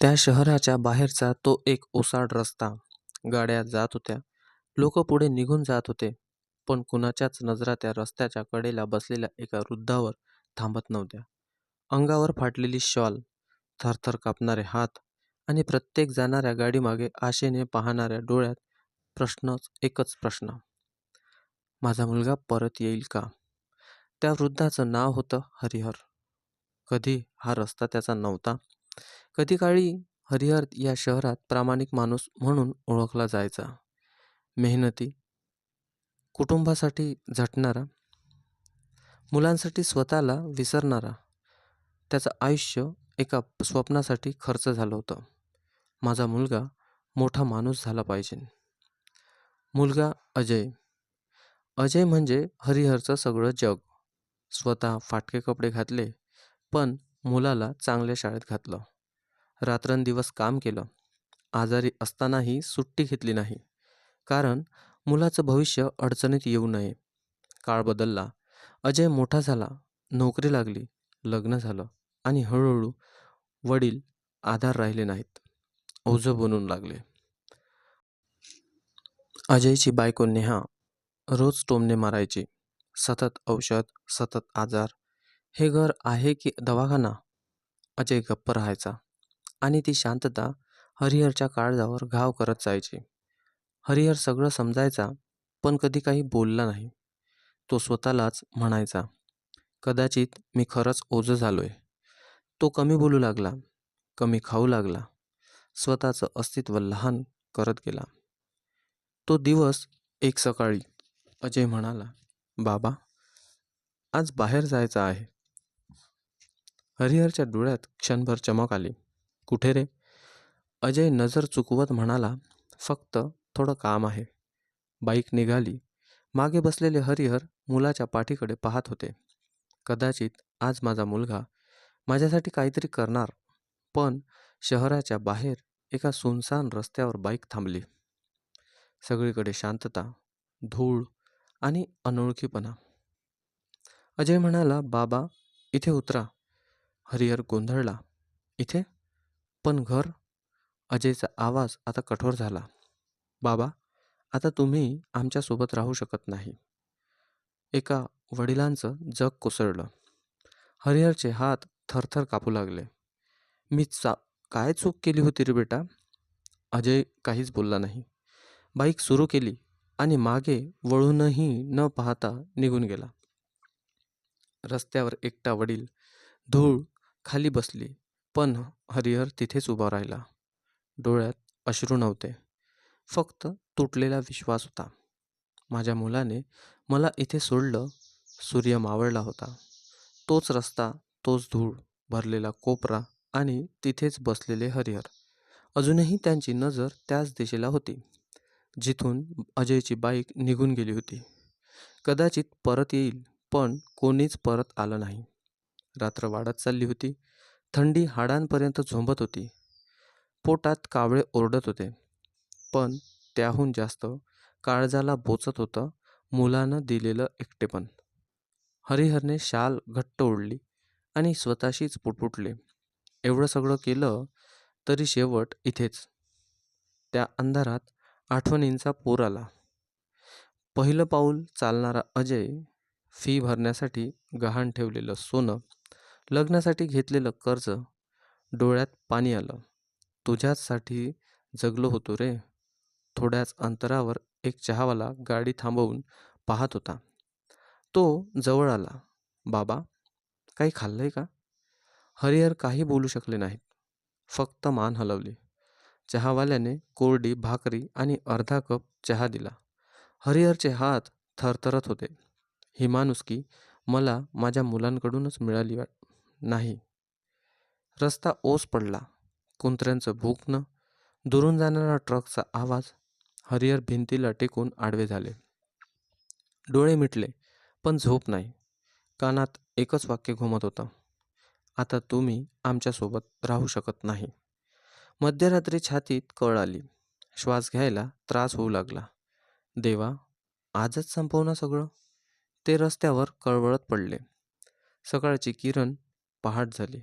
त्या शहराच्या बाहेरचा तो एक ओसाड रस्ता. गाड्या जात होत्या. लोक पुढे निघून जात होते. पण कुणाच्याच नजरा त्या रस्त्याच्या कडेला बसलेल्या एका वृद्धावर थांबत नव्हत्या. अंगावर फाटलेली शॉल, थरथर कापणारे हात आणि प्रत्येक जाणाऱ्या गाडीमागे आशेने पाहणाऱ्या डोळ्यात प्रश्नच एकच प्रश्न. माझा मुलगा परत येईल का? त्या वृद्धाचं नाव होतं हरिहर. कधी हा रस्ता त्याचा नव्हता. कधी काळी हरिहर या शहरात प्रामाणिक माणूस म्हणून ओळखला जायचा. मेहनती, कुटुंबासाठी झटणारा, मुलांसाठी स्वतःला विसरणारा. त्याचं आयुष्य एका स्वप्नासाठी खर्च झालं होतं. माझा मुलगा मोठा माणूस झाला पाहिजे. मुलगा अजय. अजय म्हणजे हरिहरचं सगळं जग. स्वतः फाटके कपडे घातले, पण मुलाला चांगल्या शाळेत घातलं. रात्रंदिवस काम केलं. आजारी असतानाही सुट्टी घेतली नाही. कारण मुलाचं भविष्य अडचणीत येऊ नये. काळ बदलला. अजय मोठा झाला. नोकरी लागली. लग्न झालं आणि हळूहळू वडील आधार राहिले नाहीत. ओझं बनून लागले. अजयची बायको नेहा रोज टोमणे मारायची. सतत औषध, सतत आजार. हे घर आहे की दवाखाना? अजय गप्प राहायचा. आणि ती शांतता हरिहरच्या काळजावर घाव करत जायची. हरिहर सगळं समजायचा, पण कधी काही बोलला नाही. तो स्वतःलाच म्हणायचा, कदाचित मी खरंच ओझं झालोय. तो कमी बोलू लागला. कमी खाऊ लागला. स्वतःचं अस्तित्व लहान करत गेला. तो दिवस एक सकाळी अजय म्हणाला, बाबा, आज बाहेर जायचं आहे. हरिहरच्या डोळ्यात क्षणभर चमक आली. कुठे रे? अजय नजर चुकवत म्हणाला, फक्त थोडं काम आहे. बाईक निघाली. मागे बसलेले हरिहर मुलाच्या पाठीकडे पाहत होते. कदाचित आज माझा मुलगा माझ्यासाठी काहीतरी करणार. पण शहराच्या बाहेर एका सुनसान रस्त्यावर बाईक थांबली. सगळीकडे शांतता, धूळ आणि अनोळखीपणा. अजय म्हणाला, बाबा, इथे उतरा. हरिहर गोंधळला. इथे? पण घर? अजयचा आवाज आता कठोर झाला. बाबा, आता तुम्ही आमच्यासोबत राहू शकत नाही. एका वडिलांचं जग कोसळलं. हरिहरचे हात थरथर कापू लागले. मी चा काय चूक केली होती रे बेटा? अजय काहीच बोलला नाही. बाईक सुरू केली आणि मागे वळूनही न पाहता निघून गेला. रस्त्यावर एकटा वडील. धूळ खाली बसली, पण हरिहर तिथेच उभा राहिला. डोळ्यात अश्रू नव्हते. फक्त तुटलेला विश्वास होता. माझ्या मुलाने मला इथे सोडलं. सूर्य मावळला होता. तोच रस्ता, तोच धूळ भरलेला कोपरा आणि तिथेच बसलेले हरिहर. अजूनही त्यांची नजर त्याच दिशेला होती, जिथून अजयची बाईक निघून गेली होती. कदाचित परत येईल, पण कोणीच परत आलं नाही. रात्र वाढत चालली होती. थंडी हाडांपर्यंत झोंबत होती. पोटात कावळे ओरडत होते. पण त्याहून जास्त काळजाला बोचत होतं मुलानं दिलेलं एकटेपण. हरिहरने शाल घट्ट ओढली आणि स्वतःशीच पुटपुटले, एवढं सगळं केलं, तरी शेवट इथेच. त्या अंधारात आठवणींचा पूर आला. पहिलं पाऊल चालणारा अजय, फी भरण्यासाठी गहाण ठेवलेलं सोनं, लग्नासाठी घेतलेलं कर्ज. डोळ्यात पाणी आलं. तुझ्याचसाठी जगलो होतो रे. थोड्याच अंतरावर एक चहावाला गाडी थांबवून पाहत होता. तो जवळ आला. बाबा, काही खाल्लंय का? हरिहर काही बोलू शकले नाहीत. फक्त मान हलवली. चहावाल्याने कोरडी भाकरी आणि अर्धा कप चहा दिला. हरिहरचे हात थरथरत होते. ही माणुसकी मला माझ्या मुलांकडूनच मिळाली वाट नाही. रस्ता ओस पडला. कुत्र्यांचं भुंकणं, दुरून जाणारा ट्रकचा आवाज. हरिहर भिंतीला टेकून आडवे झाले. डोळे मिटले, पण झोप नाही. कानात एकच वाक्य घुमत होतं, आता तुम्ही आमच्यासोबत राहू शकत नाही. मध्यरात्री छातीत कळ आली. श्वास घ्यायला त्रास होऊ लागला. देवा, आजच संपवणं सगळं. ते रस्त्यावर कळवळत पडले. सकाळची किरण पहाट झाली.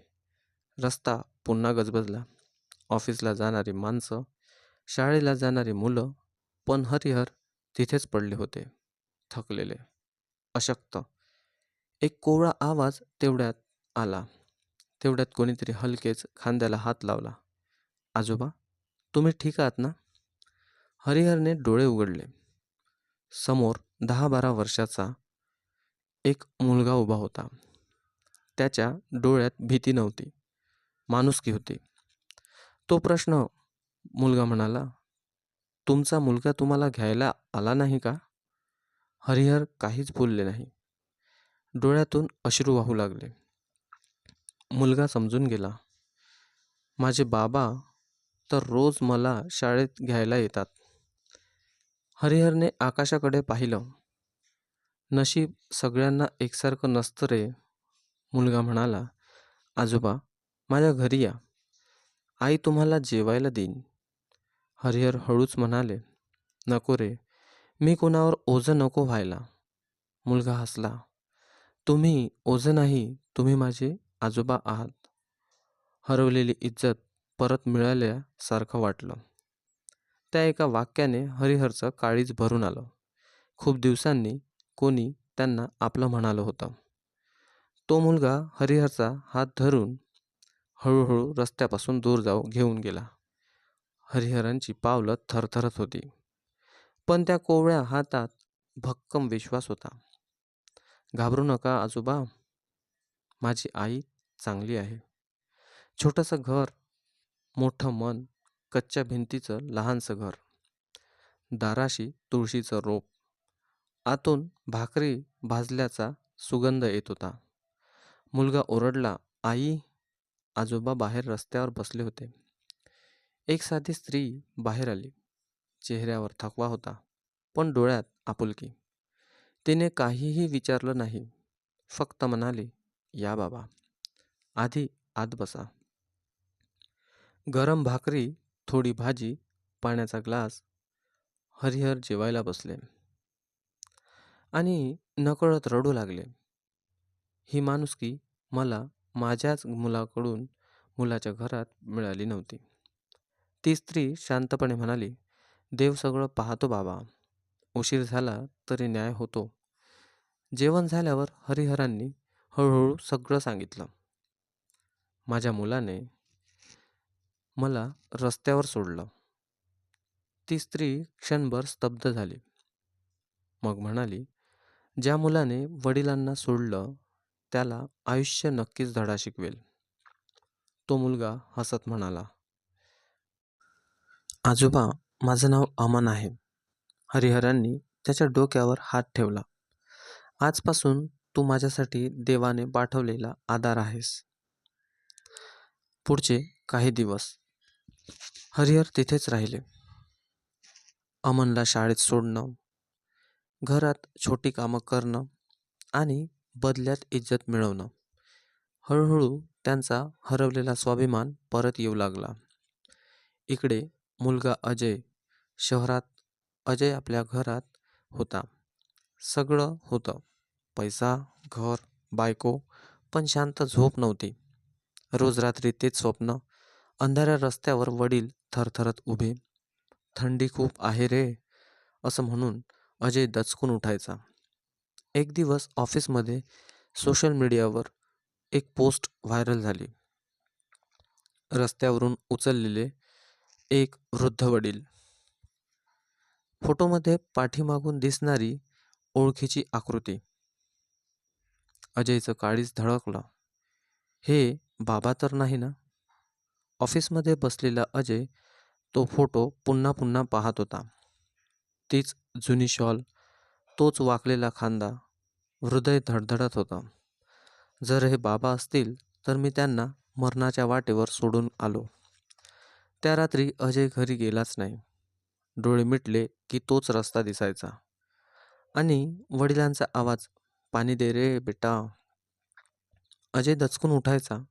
रस्ता पुन्हा गजबजला. ऑफिसला जाणारी माणसं शाळेला जाणारी मुलं पण हरिहर तिथेच पडले होते थकलेले अशक्त. एक कोवळा आवाज तेवढ्यात आला. तेवढ्यात कोणीतरी हलकेच खांद्याला हात लावला. आजोबा तुम्ही ठीक आहात ना? हरिहरने डोळे उघडले. समोर दहा बारा वर्षाचा एक मुलगा उभा होता. त्याच्या डोळ्यात भीती नव्हती. माणुसकी होती. तो प्रश्न मुलगा म्हणाला तुमचा मुलगा तुम्हाला घ्यायला आला नाही का? हरिहर काहीच बोलले नाही. डोळ्यातून अश्रू वाहू लागले. मुलगा समजून गेला माझे बाबा तर रोज मला शाळेत घ्यायला येतात. हरिहरने आकाशाकडे पाहिलं. नशीब सगळ्यांना एकसारखं नसतं रे. मुलगा म्हणाला आजोबा माझ्या घरी या. आई तुम्हाला जेवायला देईन. हरिहर हळूच म्हणाले नको रे मी कोणावर ओझं नको व्हायला. मुलगा हसला तुम्ही ओझं नाही तुम्ही माझे आजोबा आहात. हरवलेली इज्जत परत मिळाल्यासारखं वाटलं. त्या एका वाक्याने हरिहरचं काळीज भरून आलं. खूप दिवसांनी कोणी त्यांना आपलं म्हणालं होतं. तो मुलगा हरिहरचा हात धरून हळूहळू रस्त्यापासून दूर जाऊ घेऊन गेला. हरिहरांची पावलं थरथरत होती. पण त्या कोवळ्या हातात भक्कम विश्वास होता. घाबरू नका आजोबा. माझी आई चांगली आहे. छोटंसं घर मोठं मन कच्च्या भिंतीचं लहानसं घर दाराशी तुळशीचं रोप. आतून भाकरी भाजल्याचा सुगंध येत होता. मुलगा ओरडला आई आजोबा बाहेर रस्त्यावर बसले होते. एक साधी स्त्री बाहेर आली. चेहऱ्यावर थकवा होता पण डोळ्यात आपुलकी. तिने काहीही विचारलं नाही. फक्त म्हणाली या बाबा आधी आत बसा. गरम भाकरी थोडी भाजी पाण्याचा ग्लास हरिहर जेवायला बसले. आणि नकळत रडू लागले. ही माणुसकी मला माझ्याच मुलाकडून मुलाच्या घरात मिळाली नव्हती. ती स्त्री शांतपणे म्हणाली देव सगळं पाहतो बाबा. उशीर झाला तरी न्याय होतो. जेवण झाल्यावर हरिहरांनी हळूहळू सगळं सांगितलं. माझ्या मुलाने मला रस्त्यावर सोडलं. ती स्त्री क्षणभर स्तब्ध झाली. मग म्हणाली ज्या मुलाने वडिलांना सोडलं त्याला आयुष्य नक्कीच धडा शिकवेल. तो मुलगा हसत म्हणाला आजोबा माझं नाव अमन आहे. हरिहरांनी त्याच्या डोक्यावर हात ठेवला. आजपासून तू माझ्यासाठी देवाने पाठवलेला आधार आहेस. पुढचे काही दिवस. हरिहर तिथेच राहिले. अमनला शाळेत सोडणं घरात छोटी कामं करणं आणि बदल्यात इज्जत मिळवणं. हळूहळू त्यांचा हरवलेला स्वाभिमान परत येऊ लागला. इकडे मुलगा अजय शहरात अजय आपल्या घरात होता. सगळं होतं. पैसा घर बायको पण शांत झोप नव्हती. रोज रात्री तेच स्वप्न. अंधाऱ्या रस्त्यावर वडील थरथरत उभे. थंडी खूप आहे रे असं म्हणून अजय दचकून उठायचा. एक दिवस ऑफिसमध्ये सोशल मीडियावर एक पोस्ट व्हायरल झाली. रस्त्यावरून उचललेले एक वृद्ध वडील. फोटोमध्ये पाठीमागून दिसणारी ओळखीची आकृती. अजयचं काळीच धडकलं. हे बाबा तर नाही ना? ऑफिसमध्ये बसलेला अजय तो फोटो पुन्हा पुन्हा पाहत होता. तीच जुनी शॉल तोच वाकलेला खांदा हृदय धडधडत होतं. जर हे बाबा असतील तर मी त्यांना मरणाच्या वाटेवर सोडून आलो. त्या रात्री अजय घरी गेलाच नाही. डोळे मिटले की तोच रस्ता दिसायचा. आणि वडिलांचा आवाज पाणी दे रे बेटा. अजय दचकून उठायचा.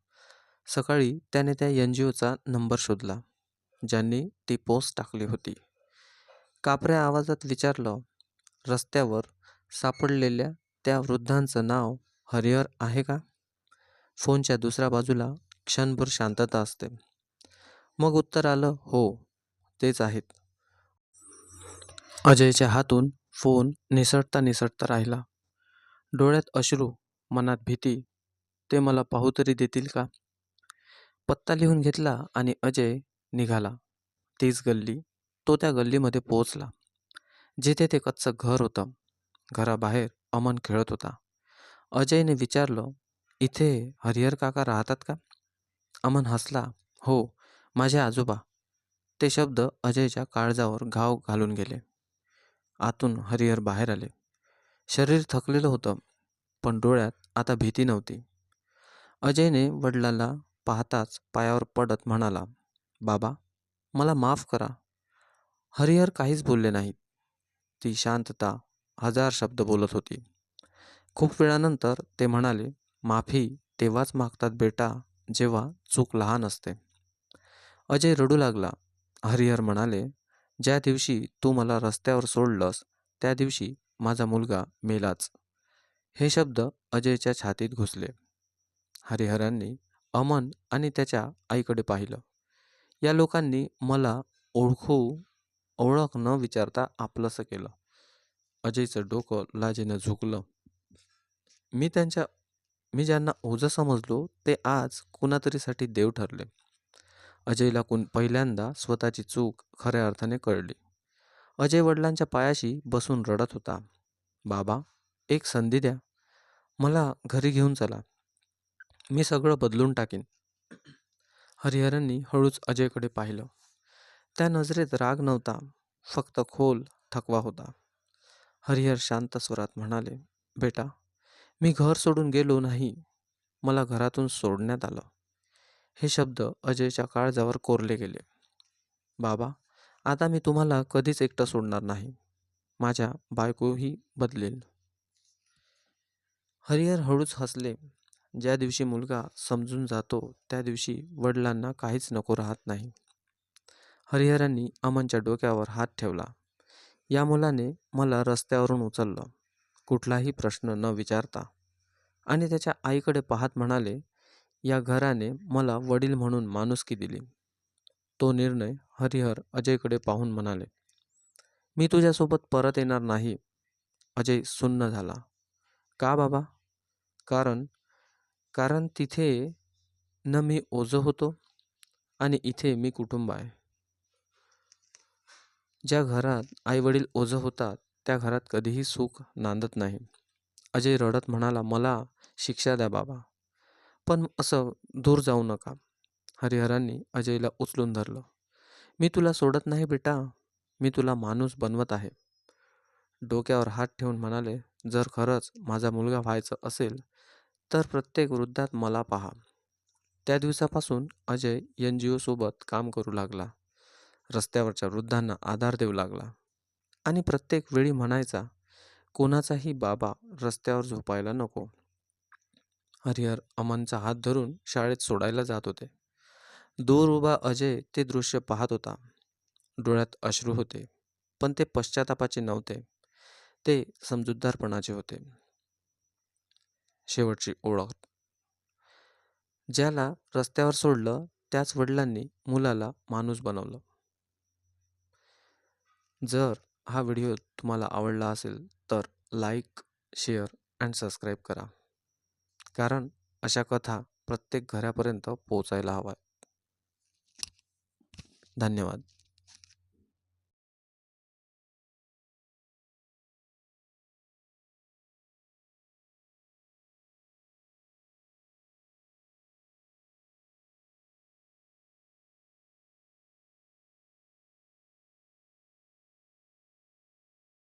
सकाळी त्याने त्या एन जी ओचा नंबर शोधला ज्यांनी ती पोस्ट टाकली होती. कापऱ्या आवाजात विचारलं रस्त्यावर सापडलेल्या त्या वृद्धांचं नाव हरिहर आहे का? फोनच्या दुसऱ्या बाजूला क्षणभर शांतता असते. मग उत्तर आलं हो तेच आहेत. अजयच्या हातून फोन निसटता निसटता राहिला. डोळ्यात अश्रू मनात भीती ते मला पाहू तरी देतील का? पत्ता लिहून घेतला आणि अजय निघाला. तीच गल्ली तो त्या गल्लीमध्ये पोहोचला जिथे ते कच्चं घर होतं. घराबाहेर अमन खेळत होता. अजयने विचारलं इथे हरिहर काका राहतात का? अमन हसला हो माझे आजोबा. ते शब्द अजयच्या काळजावर घाव घालून गेले. आतून हरिहर बाहेर आले. शरीर थकलेलं होतं पण डोळ्यात आता भीती नव्हती. अजयने वडिलांना पाहताच पायावर पडत म्हणाला बाबा मला माफ करा. हरिहर काहीच बोलले नाहीत. ती शांतता हजार शब्द बोलत होती. खूप वेळानंतर ते म्हणाले माफी तेव्हाच मागतात बेटा जेव्हा चूक लहान असते. अजय रडू लागला. हरिहर म्हणाले ज्या दिवशी तू मला रस्त्यावर सोडलंस त्या दिवशी माझा मुलगा मेलाच. हे शब्द अजयच्या छातीत घुसले. हरिहरांनी अमन आणि त्याच्या आईकडे पाहिलं. या लोकांनी मला ओळखू ओळख न विचारता आपलंसं केलं. अजयचं डोकं लाजेनं झुकलं. मी त्यांच्या मी ज्यांना ओझं समजलो ते आज कुणातरीसाठी देव ठरले. अजयला कुण पहिल्यांदा स्वतःची चूक खऱ्या अर्थाने कळली. अजय वडिलांच्या पायाशी बसून रडत होता. बाबा एक संधी द्या. मला घरी घेऊन चला. मी सगळं बदलून टाकीन. हरिहरांनी हळूच अजयकडे पाहिलं. त्या नजरेत राग नव्हता. फक्त खोल थकवा होता. हरिहर शांत स्वरात म्हणाले बेटा मी घर सोडून गेलो नाही. मला घरातून सोडण्यात आलं. हे शब्द अजयच्या काळजावर कोरले गेले. बाबा आता मी तुम्हाला कधीच एकटं सोडणार नाही. माझ्या बायकोही बदलेल. हरिहर हळूच हसले. ज्या दिवशी मुलगा समजून जातो त्या दिवशी वडिलांना काहीच नको राहत नाही. हरिहरांनी अमनच्या डोक्यावर हात ठेवला. या मुलाने मला रस्त्यावरून उचललं. कुठलाही प्रश्न न विचारता. आणि त्याच्या आईकडे पाहत म्हणाले या घराने मला वडील म्हणून माणुसकी दिली. तो निर्णय हरिहर अजयकडे पाहून म्हणाले मी तुझ्यासोबत परत येणार नाही. अजय सुन्न झाला. का बाबा? कारण कारण तिथे न मी ओझं होतो आणि इथे मी कुटुंब आहे. ज्या घरात आईवडील ओझं होतात त्या घरात कधीही सुख नांदत नाही. अजय रडत म्हणाला मला शिक्षा द्या बाबा पण असं दूर जाऊ नका. हरिहरांनी अजयला उचलून धरलं. मी तुला सोडत नाही बेटा मी तुला माणूस बनवत आहे. डोक्यावर हात ठेवून म्हणाले जर खरंच माझा मुलगा व्हायचं असेल तर प्रत्येक वृद्धात मला पहा. त्या दिवसापासून अजय एन जी ओसोबत काम करू लागला. रस्त्यावरच्या वृद्धांना आधार देऊ लागला. आणि प्रत्येक वेळी म्हणायचा कोणाचाही बाबा रस्त्यावर झोपायला नको. हरिहर अमनचा हात धरून शाळेत सोडायला जात होते. दूर उभा अजय ते दृश्य पाहत होता. डोळ्यात अश्रू होते पण ते पश्चातापाचे नव्हते. ते समजूतदारपणाचे होते. शेवटची ओळख. ज्याला रस्त्यावर सोडलं त्याच वडिलांनी मुलाला माणूस बनवलं. जर हा व्हिडिओ तुम्हाला आवडला असेल तर लाईक शेअर अँड सबस्क्राईब करा. कारण अशा कथा प्रत्येक घरापर्यंत पोचायला हव्या धन्यवाद.